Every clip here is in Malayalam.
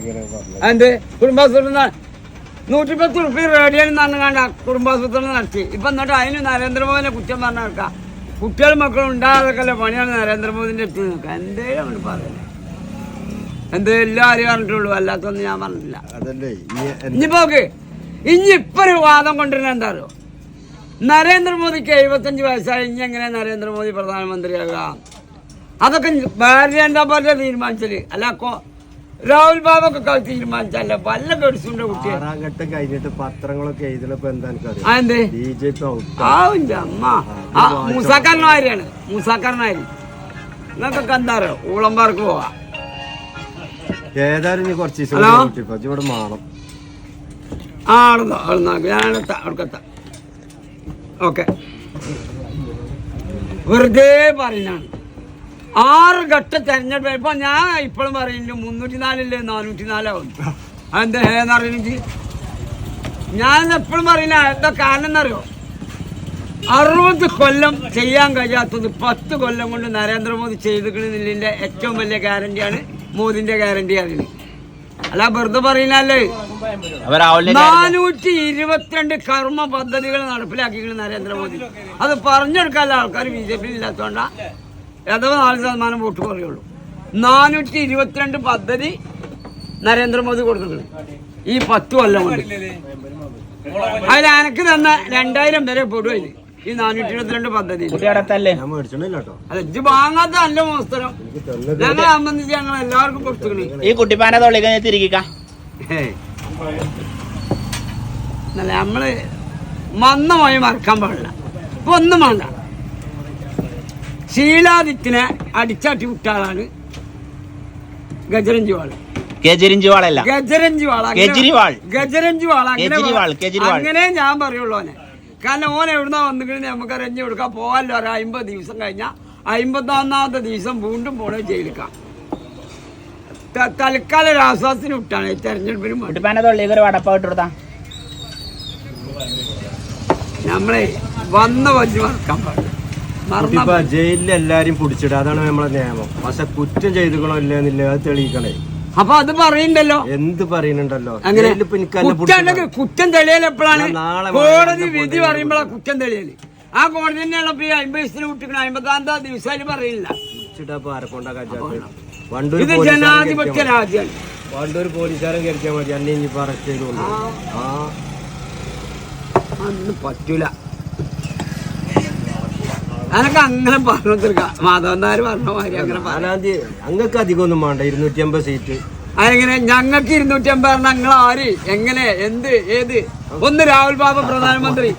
ഇങ്ങനെ കുടുംബാസൂത്രം എന്ത് കുടുംബാസൂത്രം നൂറ്റിപ്പത്ത് റുപ്യ റേഡിയോയിൽ നിന്ന് കണ്ട കുടുംബാസൂത്രം നടത്തി. ഇപ്പൊ എന്നിട്ട് അതിന് നരേന്ദ്രമോദിനെ കുറ്റം പറഞ്ഞ നടക്കാം. കുട്ടികളും മക്കളും ഉണ്ടാകാതൊക്കെ പണിയാണ് നരേന്ദ്രമോദിന്റെ അടുത്ത് നിൽക്കുക. എന്തേലും അങ്ങോട്ട് പറയുന്നത് എന്തെല്ലാം അറിയാൻ പറഞ്ഞിട്ടുള്ളൂ അല്ലാത്തൊന്നും ഞാൻ പറഞ്ഞില്ല എന്ത് ഇനിയിപ്പോ ഇനി ഇപ്പൊ ഒരു വാദം കൊണ്ടുവരുന്ന എന്താ അറിയോ നരേന്ദ്രമോദിക്ക് എഴുപത്തഞ്ച് വയസ്സായി. ഇനി എങ്ങനെ നരേന്ദ്രമോദി പ്രധാനമന്ത്രിയാകാം അതൊക്കെ ഭാരതീയ ജനതാ പാർട്ടിയെ തീരുമാനിച്ചത്. അല്ല രാഹുൽ ബാബൊക്കെ തീരുമാനിച്ചല്ല. വല്ല ഗഡ്സിന്റെ കുട്ടി ആറാം ഘട്ടം കഴിഞ്ഞിട്ട് പത്രങ്ങളൊക്കെ എഴുതിയപ്പോ എന്താ ബി ജെ പി ഔട്ട്. ആ ഇന്റെ അമ്മ ആ മൂസാക്കാരനാരിയാണ് മൂസാക്കാരനാരി ഊളംപാർക്ക് പോവാ. ഏതായാലും കുറച്ച് ദിവസം ഇവിടെ മാറും ആ അവിടക്കെത്താം. ഓക്കെ. വെറുതെ പറയുന്നതാണ്. ആറ് ഘട്ട തെരഞ്ഞെടുപ്പ്. ഇപ്പൊ ഞാൻ ഇപ്പോഴും പറയുന്നു മുന്നൂറ്റി നാലല്ലേ നാനൂറ്റി നാലാവും അതെന്താ ഏന്ന് അറിയണെങ്കിൽ ഞാൻ എപ്പോഴും പറയുന്ന എന്താ കാരണം എന്നറിയോ അറുപത് കൊല്ലം ചെയ്യാൻ കഴിയാത്തത് പത്ത് കൊല്ലം കൊണ്ട് നരേന്ദ്രമോദി ചെയ്തിട്ടുള്ളതിന്റെ ഏറ്റവും വലിയ ഗ്യാരണ്ടിയാണ് മോദിന്റെ ഗ്യാരണ്ടി അതിന് അല്ല വെറുതെ പറയുന്നല്ലേ നാനൂറ്റി ഇരുപത്തിരണ്ട് കർമ്മ പദ്ധതികൾ നടപ്പിലാക്കി നരേന്ദ്രമോദി. അത് പറഞ്ഞെടുക്കാനുള്ള ആൾക്കാർ ബി ജെ പി ഇല്ലാത്തതുകൊണ്ടാ. അഥവാ നാല് ശതമാനം വോട്ട് കുറയുള്ളൂ നാനൂറ്റി ഇരുപത്തിരണ്ട് പദ്ധതി നരേന്ദ്രമോദി കൊടുക്കുന്നുണ്ട് ഈ പത്ത് കൊല്ലം കൊണ്ട്. അതിൽ എനക്ക് തന്ന രണ്ടായിരം വരെ പെടും അതിൽ ഈ നാനൂറ്റി ഇരുപത്തിരണ്ട് പദ്ധതി. അതെ വാങ്ങാത്ത നല്ല മോസ്തരം. ഞങ്ങൾ ഞങ്ങളെ സംബന്ധിച്ച് ഞങ്ങൾ എല്ലാവർക്കും കൊടുത്തു ഈ കുട്ടിപ്പാനെ തൊള്ളിക്കാൻ. എന്നല്ല നമ്മൾ മന്ദമായി മറക്കാൻ പാടില്ല. ഇപ്പൊ ഒന്നും വേണ്ട. ശീലാദിത്യനെ അടിച്ചാട്ടി വിട്ട ആളാണ് ഗജരഞ്ജുവാൾ കെജ്രിവാൾ. ഗജരഞ്ജുവാൾ അങ്ങനെ കെജ്രിവാൾ, പറ- കെജ്രിവാൾ. അങ്ങനെ ഞാൻ പറയുള്ളൂ അവനെ. കാരണം ഓൻ എവിടുന്നാ വന്നിട്ട് നമുക്ക് അറിഞ്ഞു കൊടുക്കാൻ പോകാല്ലോ ഒരു അമ്പത് ദിവസം കഴിഞ്ഞാൽ അമ്പത്തൊന്നാമത്തെ ദിവസം വീണ്ടും പോണേ ജയിലിക്കാം. തൽക്കാലം ഒരു ആശ്വാസത്തിന് വിട്ടാണ്. തെരഞ്ഞെടുപ്പിനും നമ്മളെ വന്ന വഞ്ചി മറക്കാൻ പാടില്ല. ജയിലിൽ എല്ലാരും പിടിച്ചിടുക. അതാണ് നമ്മളെ നിയമം. പക്ഷെ കുറ്റം ചെയ്തുക്കണോ ഇല്ലെന്നില്ല അത് തെളിയിക്കണേ. അപ്പൊ അത് പറയണ്ടല്ലോ. എന്ത് പറയുന്നുണ്ടല്ലോ അങ്ങനെ കുറ്റം തെളിയൽ എപ്പോഴാണ് കോടതി വിധി പറയുമ്പോഴാണ് കുറ്റം തെളിയൽ. ആ കോടതി തന്നെയാണ് ഇപ്പൊ അമ്പത് ദിവസത്തിന് വിട്ടിക്കണ അമ്പതാമത്തെ ദിവസം പറയില്ല ഇത് ജനാധിപത്യ രാജ്യമാണ്. വണ്ടൂർ പോലീസുകാരൻ കയറ്റിയാൽ മതി. അന്നെ ഇനി അറസ്റ്റ് ചെയ്തോളൂ. ആ. അന്ന് പറ്റൂല. അനക്ക് അങ്ങനെ പറഞ്ഞു മാധവന്മാര് പറഞ്ഞ മാതിരി അങ്ങനെ പറഞ്ഞു അങ്ങക്ക് അധികം ഒന്നും വേണ്ട ഇരുന്നൂറ്റി അമ്പത് സീറ്റ് അതെങ്ങനെ? ഞങ്ങൾക്ക് ഇരുന്നൂറ്റി അമ്പത് ഞങ്ങൾ ആര്? എങ്ങനെ? എന്ത്? ഏത്? ഒന്ന് രാഹുൽ ബാബ പ്രധാനമന്ത്രി.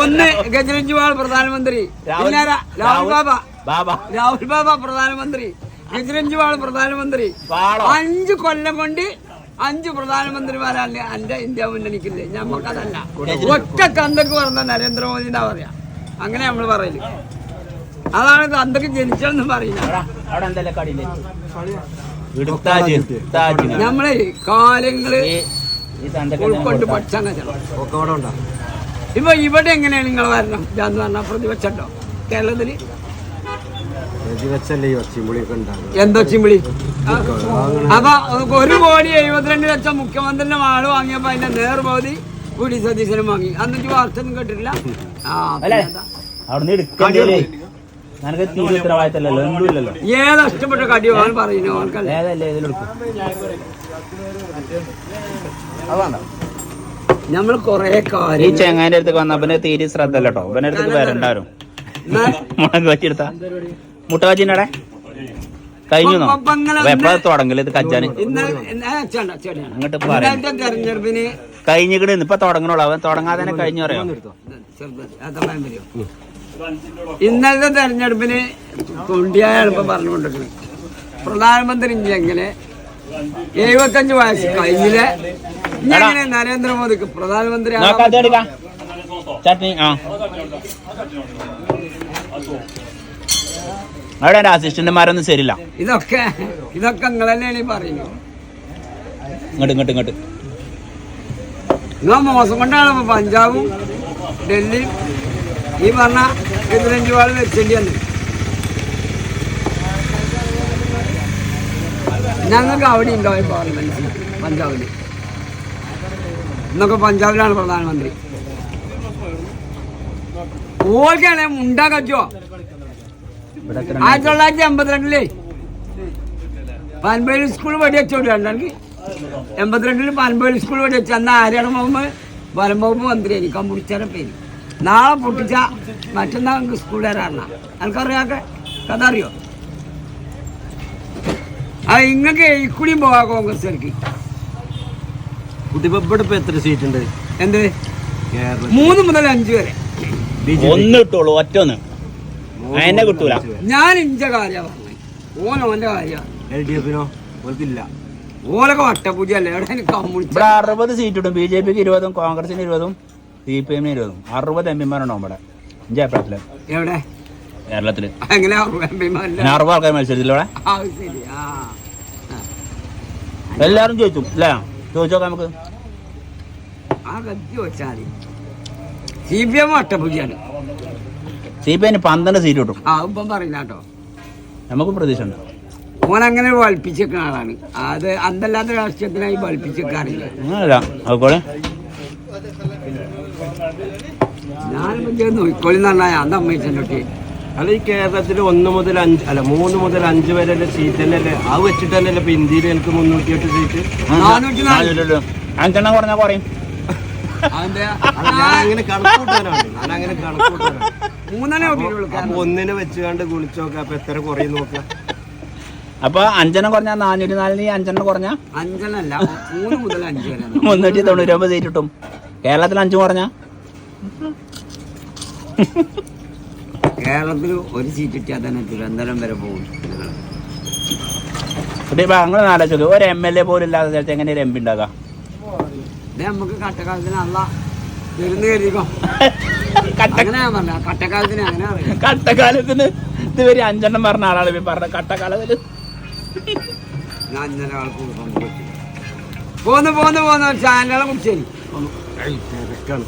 ഒന്ന് ഗജരഞ്ജുവാൾ പ്രധാനമന്ത്രി. രാഹുൽ- പിന്നെ രാഹുൽ ബാബ. ബാബ. രാഹുൽ ബാബ പ്രധാനമന്ത്രി. ഗജരഞ്ജുവാൾ പ്രധാനമന്ത്രി. അഞ്ചു അഞ്ച് കൊല്ലം കൊണ്ട് അഞ്ച് പ്രധാനമന്ത്രിമാരല്ലേ എന്റെ ഇന്ത്യ മുന്നണിക്കില്ലേ? ഞമ്മക്കതല്ല. ഒറ്റ കന്തക്ക് പറഞ്ഞ നരേന്ദ്രമോദി എന്താ പറയാ? അങ്ങനെ നമ്മൾ പറയൽ. അതാണ് അന്തൊക്കെ ജനിച്ചതെന്നും പറയുന്നത് നമ്മളെ കാലങ്ങൾ ഉൾക്കൊണ്ട് പഠിച്ചാൽ ഇപ്പൊ ഇവിടെ എങ്ങനെയാണ് നിങ്ങൾ വരണം? ഇതാന്ന് പറഞ്ഞാൽ പ്രതിപക്ഷട്ടോ കേരളത്തിൽ? എന്തോ ചിമ്പിളി അപ്പൊ ഒരു കോടി എഴുപത്തിരണ്ട് ലക്ഷം മുഖ്യമന്ത്രിന്റെ വാൾ വാങ്ങിയപ്പോ അതിന്റെ നേർപകുതി ഡി സതീശനും വാങ്ങി. എന്നിട്ട് വാർത്ത ഒന്നും കേട്ടിട്ടില്ല. ആ അല്ലേ? പിന്നെന്താ? അവിടുന്ന് എടുക്കണ്ടേ നിനക്ക് തീരെ ഉത്തരവാദിത്തമല്ലല്ലോ. എന്തുമില്ലല്ലോ ഏതാ ഇഷ്ടപ്പെട്ട കടി അവൻ പറയുന്നു. ഏതല്ലേ ഇതിലെടുക്കും നമ്മൾ കൊറേ ഈ കാര്യം ചെങ്ങാന്റെ അടുത്ത് വന്ന പിന്നെ തീരെ ശ്രദ്ധ അല്ല കേട്ടോ അടുത്ത് വരണ്ടാരും. മുളക് വെച്ചെടുത്ത മുട്ട കച്ചിന്റെ കഴിഞ്ഞു എപ്പോഴാ തുടങ്ങൽ ഇത് ഇന്നലെ ചേണ്ട, അങ്ങോട്ട് പറയാം. തെരഞ്ഞെടുപ്പിന് കഴിഞ്ഞിക്കണ് ഇപ്പൊ തുടങ്ങണുള്ളൂ. അവൻ തുടങ്ങാതെ തന്നെ കഴിഞ്ഞു പറയാം? ഇന്നത്തെ തെരഞ്ഞെടുപ്പിന് തൊണ്ടിയായാണ് ഇപ്പൊ പറഞ്ഞുകൊണ്ടിരിക്കുന്നത് പ്രധാനമന്ത്രി എങ്ങനെ? എഴുപത്തഞ്ച് വയസ്സ് കഴിഞ്ഞില്ലേ? ഇങ്ങനെ നരേന്ദ്രമോദിക്ക് പ്രധാനമന്ത്രി ചട്നി ആ. അവിടെ അസിസ്റ്റന്റുമാരൊന്നും ശരിയില്ല. ഇതൊക്കെ ഇതൊക്കെ നിങ്ങൾ തന്നെയാണ് ഈ പറയുന്നത്. ഇങ്ങോട്ട് ഇങ്ങോട്ട് ഇങ്ങോട്ട്. നിങ്ങൾ മോശം കൊണ്ടാണ് ഇപ്പൊ പഞ്ചാബും ഡൽഹിയും ഈ പറഞ്ഞ കെജ്രിവാൾ വെച്ചേണ്ടി വന്നത് ഞങ്ങൾക്ക് അവിടെ ഈ പാർലമെന്റ് പഞ്ചാബിൽ ഇന്നൊക്കെ പഞ്ചാബിലാണ് പ്രധാനമന്ത്രി. ഓർക്കാണെ മുണ്ടാ കച്ചോ ആയിരത്തി തൊള്ളായിരത്തി അമ്പത്തിരണ്ടിലേ പാൻപേരി സ്കൂൾ പടി വെച്ചോടി എൺപത്തിരണ്ടിൽ പാൻപേലി സ്കൂൾ വഴി വെച്ച് അന്ന് ആര്യാട് മുഹമ്മദ്? വകുപ്പ് മന്ത്രിയായി കമ്പുടിച്ചാരെ പേര്. നാളെ പൊട്ടിച്ച മറ്റന്നാ നമുക്ക് സ്കൂൾ എനിക്കറിയാക്ക കഥ അറിയോ ആ ഇങ്ങക്ക് ഇക്കുടിയും പോവാ കോൺഗ്രസ്സുകാർക്ക് ഇപ്പൊ എത്ര സീറ്റ് ഉണ്ട്? എന്ത്? കേരള മൂന്ന് മുതൽ അഞ്ച് വരെ. ഒന്ന് കിട്ടുള്ളൂ ഒറ്റ ഒന്ന് കിട്ടൂല. ഞാൻ ഇഞ്ച കാര്യമാണ് ഓൻ ഓന്റെ കാര്യമാണ് എൽ ഡി എഫിനോ? ഓർക്കില്ല ഓലൊക്കെ വട്ടപൂജയല്ലേ? ഇവിടെ അറുപത് സീറ്റ് ഇടും. ബി ജെ പിക്ക് ഇരുപതും കോൺഗ്രസിന് ഇരുപതും സി പി എമ്മിന് ഇരുപതും. അറുപത് എം പിമാരുണ്ടാവും ഇവിടെ. ഇഞ്ച അഭിപ്രായത്തിൽ എവിടെ? കേരളത്തിൽ. അങ്ങനെ അറുപത് ആൾക്കാർ മത്സരിച്ചില്ല ഇവിടെ. എല്ലാരും ചോദിച്ചു അല്ലേ? ചോദിച്ചോക്കാം നമുക്ക്. സി പി എം വട്ടപൂജയാണ്. സി പി എമ്മിന് പന്ത്രണ്ട് സീറ്റ് കിട്ടും. ആ ഇപ്പം പറയില്ല കേട്ടോ നമുക്കും പ്രതീക്ഷ ഉണ്ട് ഓൻ അങ്ങനെ വളിപ്പിച്ചേക്കുന്ന ആളാണ്. അത് അന്തല്ലാത്ത രാഷ്ട്രീയത്തിനായി അതുപോലെ ഞാനിപ്പോൾ നോക്കിക്കോളി എന്ന് പറഞ്ഞാൽ ഞാൻ സമ്മതിച്ചോട്ടെ അല്ല ഈ കേരളത്തിൽ ഒന്ന് മുതൽ അഞ്ച് അല്ല മൂന്ന് മുതൽ അഞ്ച് വരെ സീറ്റ് തന്നെ അല്ലേ അത് വെച്ചിട്ട് തന്നെയല്ലേ ഇപ്പൊ ഇന്ത്യയിൽ എനിക്ക് മുന്നൂറ്റി എട്ട് സീറ്റ്. അഞ്ചെണ്ണം കുറഞ്ഞാ കുറയും ഞാൻ അങ്ങനെ കണക്കൂട്ടാനാണ് ഞാൻ അങ്ങനെ കണക്കൂട്ടാനാണ് മൂന്നെണ്ണേ അപ്പൊ ഒന്നിനെ വെച്ചുകൊണ്ട് കുളിച്ചോക്കാ അപ്പൊ എത്ര കുറയും നോക്കാം. അപ്പൊ അഞ്ചെണ്ണം കുറഞ്ഞ നാനൂറ്റി നാലിന് അഞ്ചെണ്ണം കുറഞ്ഞ അഞ്ചെണ്ണല്ല മൂന്ന് മുതൽ അഞ്ച് വരെ. മുന്നൂറ്റി തൊണ്ണൂറ്റി ഒമ്പത് കിട്ടും. കേരളത്തിൽ അഞ്ചും കുറഞ്ഞ? കേരളത്തിൽ ഒരു സീറ്റ് കിട്ടിയാൽ തന്നെ തിരുവനന്തപുരം വരെ പോകും ഇപ്പൊ അങ്ങനെ ആലോചിച്ചു ഒരു എം എൽ എ പോലും ഇല്ലാത്ത സ്ഥലത്ത് എങ്ങനെ ഒരു എം പി ഉണ്ടാക്കാം? ഇത് നമുക്ക് കട്ടക്കാലത്തിന് അല്ല കരുതിക്കോ. കട്ടക്കാലത്തിന് അങ്ങനെ കട്ടക്കാലത്തിന് ഇതുവരെ അഞ്ചെണ്ണം പറഞ്ഞ ആളാണ് പറഞ്ഞത് പറഞ്ഞ കട്ടക്കാലത്തിന്. ഞാൻ ഇന്നലെ ആൾക്ക് പോന്ന് പോന്ന് പോന്ന്. ചാനലുകളെ കുറിച്ച് തിരക്കാണ്.